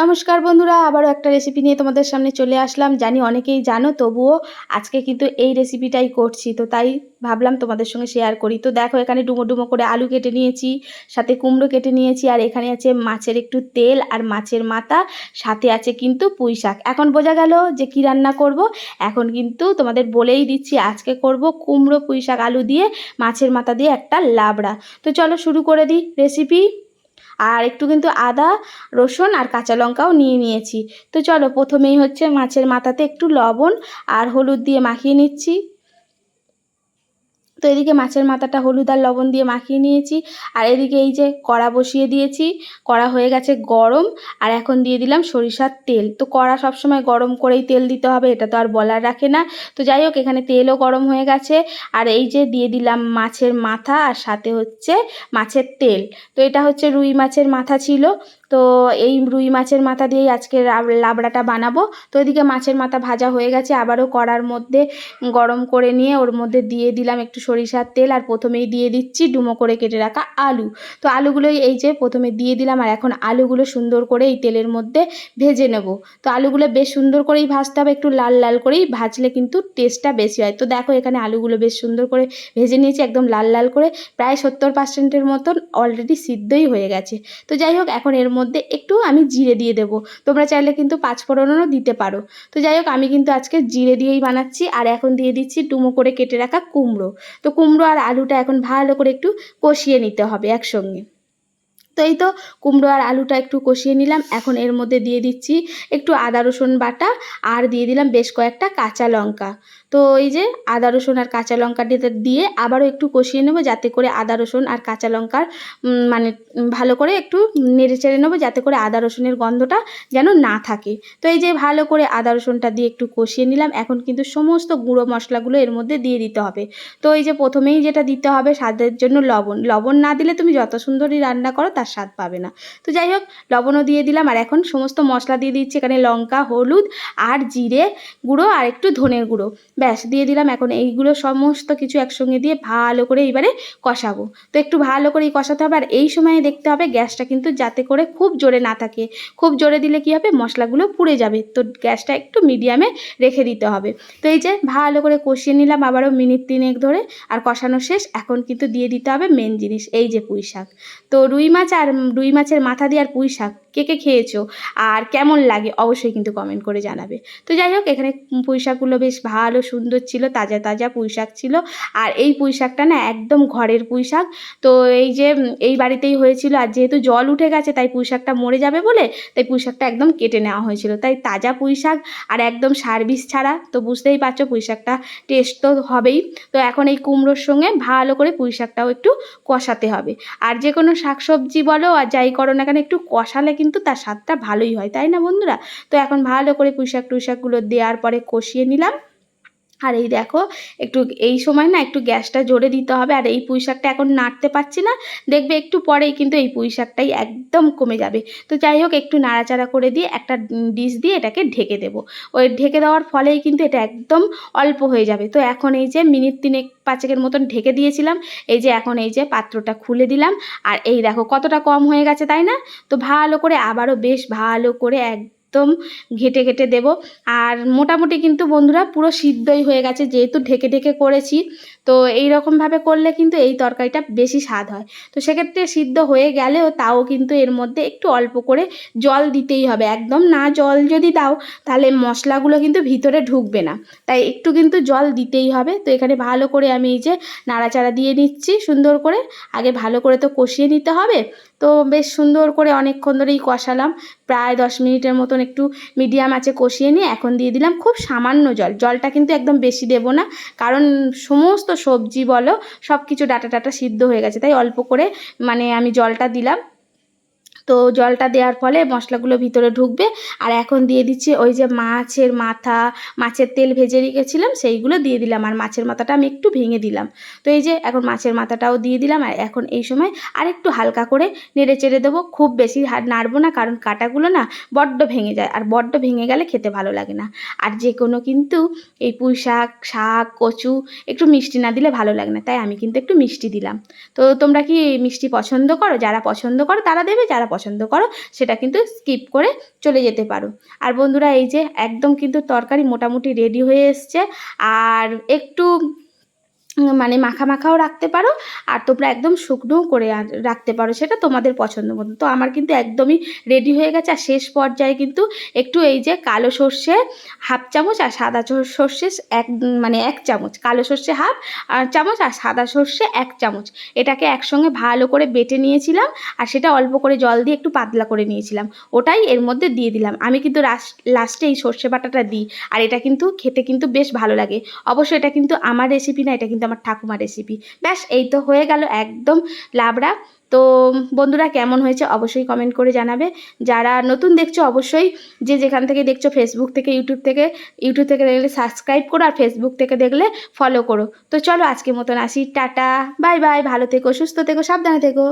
নমস্কার বন্ধুরা, আবারও একটা রেসিপি নিয়ে তোমাদের সামনে চলে আসলাম। জানি অনেকেই জানো, তবুও আজকে কিন্তু এই রেসিপিটাই করছি, তো তাই ভাবলাম তোমাদের সঙ্গে শেয়ার করি। তো দেখো, এখানে ডুমো ডুমো করে আলু কেটে নিয়েছি, সাথে কুমড়ো কেটে নিয়েছি, আর এখানে আছে মাছের একটু তেল আর মাছের মাথা, সাথে আছে কিন্তু পুঁই শাক। এখন বোঝা গেল যে কি রান্না করব, এখন কিন্তু তোমাদের বলেই দিচ্ছি, আজকে করব কুমড়ো, পুঁই শাক, আলু দিয়ে, মাছের মাথা দিয়ে একটা লাবড়া। তো চলো শুরু করে দিই রেসিপি আর একটু কিন্তু আদা, রসুন আর কাঁচা লঙ্কাও নিয়ে নিয়েছি। তো চলো প্রথমেই হচ্ছে মাছের মাথাতে একটু লবণ আর হলুদ দিয়ে মাখিয়ে নিচ্ছি। তো এদিকে মাছের মাথাটা হলুদ আর লবণ দিয়ে মাখিয়ে নিয়েছি। আর এদিকে এই যে কড়া বসিয়ে দিয়েছি, কড়া হয়ে গেছে গরম। আর এখন দিয়ে দিলাম সরিষার তেল। তো কড়া সবসময় গরম করেই তেল দিতে হবে, এটা তো আর বলার রাখে না। তো যাই হোক, এখানে তেলও গরম হয়ে গেছে। আর এই যে দিয়ে দিলাম মাছের মাথা, আর সাথে হচ্ছে মাছের তেল। তো এটা হচ্ছে রুই মাছের মাথা ছিল। তো এই রুই মাছের মাথা দিয়েই আজকে লাবড়াটা বানাবো। তো এদিকে মাছের মাথা ভাজা হয়ে গেছে। আবারও কড়ার মধ্যে গরম করে নিয়ে ওর মধ্যে দিয়ে দিলাম একটু সরিষার তেল আর প্রথমেই দিয়ে দিচ্ছি ডুমো করে কেটে রাখা আলু। তো আলুগুলোই এই যে প্রথমে দিয়ে দিলাম আর এখন আলুগুলো সুন্দর করে এই তেলের মধ্যে ভেজে নেব। তো আলুগুলো বেশ সুন্দর করেই ভাজতে হবে, একটু লাল লাল করেই ভাজলে কিন্তু টেস্টটা বেশি হয়। তো দেখো এখানে আলুগুলো বেশ সুন্দর করে ভেজে নিয়েছি, একদম লাল লাল করে প্রায় সত্তর পার্সেন্টের মতন অলরেডি সিদ্ধই হয়ে গেছে। তো যাই হোক, এখন এর মধ্যে একটু আমি জিরে দিয়ে দেবো। তোমরা চাইলে কিন্তু পাঁচফোড়নও দিতে পারো। তো যাই হোক, আমি কিন্তু আজকে জিরে দিয়েই বানাচ্ছি আর এখন দিয়ে দিচ্ছি ডুমো করে কেটে রাখা কুমড়ো। তো কুমড়ো আর আলুটা এখন ভালো করে একটু কষিয়ে নিতে হবে একসঙ্গে। তো এই তো কুমড়ো আর আলুটা একটু কষিয়ে নিলাম। এখন এর মধ্যে দিয়ে দিচ্ছি একটু আদা রসুন বাটা আর দিয়ে দিলাম বেশ কয়েকটা কাঁচা লঙ্কা। তো এই যে আদা, রসুন আর কাঁচা লঙ্কা দিয়ে আবারও একটু কষিয়ে নেব, যাতে করে আদা, রসুন আর কাঁচা লঙ্কার মানে ভালো করে একটু নেড়ে চেড়ে নেব, যাতে করে আদা, রসুনের গন্ধটা যেন না থাকে। তো এই যে ভালো করে আদা, রসুনটা দিয়ে একটু কষিয়ে নিলাম। এখন কিন্তু সমস্ত গুঁড়ো মশলাগুলো এর মধ্যে দিয়ে দিতে হবে। তো এই যে প্রথমেই যেটা দিতে হবে স্বাদের জন্য লবণ। লবণ না দিলে তুমি যত সুন্দরই রান্না করো তার স্বাদ পাবে না। তো যাই হোক, লবণও দিয়ে দিলাম। আর এখন সমস্ত মশলা দিয়ে দিচ্ছি এখানে লঙ্কা, হলুদ আর জিরে গুঁড়ো আর একটু ধনের গুঁড়ো। ব্যাস, দিয়ে দিলাম। এখন এইগুলো সমস্ত কিছু একসঙ্গে দিয়ে ভালো করে এইবারে কষাবো। তো একটু ভালো করেই কষাতে হবে আর এই সময়ে দেখতে হবে গ্যাসটা কিন্তু যাতে করে খুব জোরে না থাকে। খুব জোরে দিলে কী হবে? মশলাগুলো পুড়ে যাবে। তো গ্যাসটা একটু মিডিয়ামে রেখে দিতে হবে। তো এই যে ভালো করে কষিয়ে নিলাম আবারও মিনিট তিনেক ধরে আর কষানো শেষ। এখন কিন্তু দিয়ে দিতে হবে মেন জিনিস, এই যে পুঁই শাক তো রুই মাছ আর রুই মাছের মাথা দিয়ে আর পুঁই শাক কে কে খেয়েছো আর কেমন লাগে অবশ্যই কিন্তু কমেন্ট করে জানাবে। তো যাই হোক, এখানে পুঁই শাকগুলো বেশ ভালো সুন্দর ছিল, তাজা তাজা পুঁই শাক ছিল। আর এই পুঁই শাকটা না একদম ঘরের পুঁই শাক তো এই যে, এই বাড়িতেই হয়েছিল। আর যেহেতু জল উঠে গেছে, তাই পুঁই শাকটা মরে যাবে বলে, তাই পুঁই শাকটা একদম কেটে নেওয়া হয়েছিল। তাই তাজা পুঁই শাক আর একদম সার্ভিস ছাড়া, তো বুঝতেই পারছ পুঁই শাকটা টেস্ট তো হবেই। তো এখন এই কুমড়োর সঙ্গে ভালো করে পুঁই শাকটাও একটু কষাতে হবে। আর যে কোনো শাকসবজি বলো আর যাই করো না কেন, একটু কষালে কিন্তু তার স্বাদটা ভালোই হয়, তাই না বন্ধুরা? তো এখন ভালো করে পুঁইশাক টুইশাকগুলো দেওয়ার পরে কষিয়ে নিলাম। আর এই দেখো, একটু এই সময় না একটু গ্যাসটা জোরে দিতে হবে আর এই পুঁই শাকটা এখন নাড়তে পারছি না। দেখবে একটু পরেই কিন্তু এই পুঁই শাকটাই একদম কমে যাবে। তো যাই হোক, একটু নাড়াচাড়া করে দিয়ে একটা ডিশ দিয়ে এটাকে ঢেকে দেব। ওই ঢেকে দেওয়ার ফলেই কিন্তু এটা একদম অল্প হয়ে যাবে। তো এখন এই যে মিনিট তিনেক পাঁচেকের মতন ঢেকে দিয়েছিলাম, এই যে এখন এই যে পাত্রটা খুলে দিলাম। আর এই দেখো কতটা কম হয়ে গেছে, তাই না? তো ভালো করে, আবারও বেশ ভালো করে এক একদম ঘেটে ঘেটে দেব। আর মোটামুটি কিন্তু বন্ধুরা পুরো সিদ্ধই হয়ে গেছে, যেহেতু ঢেকে ঢেকে করেছি তো এই রকমভাবে করলে কিন্তু এই তরকারিটা বেশি স্বাদ হয়। তো সেক্ষেত্রে সিদ্ধ হয়ে গেলেও তাও কিন্তু এর মধ্যে একটু অল্প করে জল দিতেই হবে। একদম না জল যদি দাও, তাহলে মশলাগুলো কিন্তু ভিতরে ঢুকবে না। তাই একটু কিন্তু জল দিতেই হবে। তো এখানে ভালো করে আমি এই যে নাড়াচাড়া দিয়ে নিচ্ছি সুন্দর করে। আগে ভালো করে তো কষিয়ে নিতে হবে। তো বেশ সুন্দর করে অনেকক্ষণ ধরেই কষালাম। প্রায় দশ মিনিটের মতন একটু মিডিয়াম আছে কষিয়ে নিয়ে এখন দিয়ে দিলাম খুব সামান্য জল। জলটা কিন্তু একদম বেশি দেব না। কারণ সমস্ত সবজি বলো সব কিছু ডাটা টাটা সিদ্ধ হয়ে গেছে। তাই অল্প করে মানে আমি জলটা দিলাম। তো জলটা দেওয়ার ফলে মশলাগুলো ভিতরে ঢুকবে। আর এখন দিয়ে দিচ্ছি ওই যে মাছের মাথা, মাছের তেল ভেজে রেখেছিলাম, সেইগুলো দিয়ে দিলাম। আর মাছের মাথাটা আমি একটু ভেঙে দিলাম। তো এই যে এখন মাছের মাথাটাও দিয়ে দিলাম। আর এখন এই সময় আর একটু হালকা করে নেড়ে চেড়ে দেবো। খুব বেশি নাড়বো না, কারণ কাটাগুলো না বড্ড ভেঙে যায়। আর বড্ড ভেঙে গেলে খেতে ভালো লাগে না। আর যে কোনো কিন্তু এই পুঁই শাক শাক, কচু একটু মিষ্টি না দিলে ভালো লাগে না। তাই আমি কিন্তু একটু মিষ্টি দিলাম। তো তোমরা কি মিষ্টি পছন্দ করো? যারা পছন্দ করো তারা দেবে, যারা পছন্দ করো, সেটা কিন্তু স্কিপ করে চলে যেতে পারো। আর বন্ধুরা, এই যে একদম কিন্তু তরকারি মোটামুটি রেডি হয়ে এসছে। আর একটু মানে মাখা মাখাও রাখতে পারো, আর তোমরা একদম শুকনোও করে রাখতে পারো, সেটা তোমাদের পছন্দ মতো তো আমার কিন্তু একদমই রেডি হয়ে গেছে, আর শেষ পর্যায়ে কিন্তু একটু এই যে কালো সর্ষে হাফ চামচ আর সাদা সর্ষে এক মানে এক চামচ। কালো সর্ষে হাফ আর চামচ আর সাদা সর্ষে এক চামচ। এটাকে একসঙ্গে ভালো করে বেটে নিয়েছিলাম, আর সেটা অল্প করে জল দিয়ে একটু পাতলা করে নিয়েছিলাম। ওটাই এর মধ্যে দিয়ে দিলাম। আমি কিন্তু লাস্টে এই সর্ষে বাটাটা দিই, আর এটা কিন্তু খেতে কিন্তু বেশ ভালো লাগে। অবশ্য এটা কিন্তু আমার রেসিপি না, এটা কিন্তু আমার ঠাকুমার রেসিপি ব্যাস, এই তো হয়ে গেল একদম লাবড়া। তো বন্ধুরা, কেমন হয়েছে অবশ্যই কমেন্ট করে জানাবে। যারা নতুন দেখছ, অবশ্যই যে যেখান থেকে দেখছ ফেসবুক থেকে ইউটিউব থেকে ইউটিউব থেকে দেখলে সাবস্ক্রাইব করো আর ফেসবুক থেকে দেখলে ফলো করো। তো চলো আজকের মতন আসি। টাটা বাই বাই ভালো থেকো, সুস্থ থেকো, সাবধানে থেকো।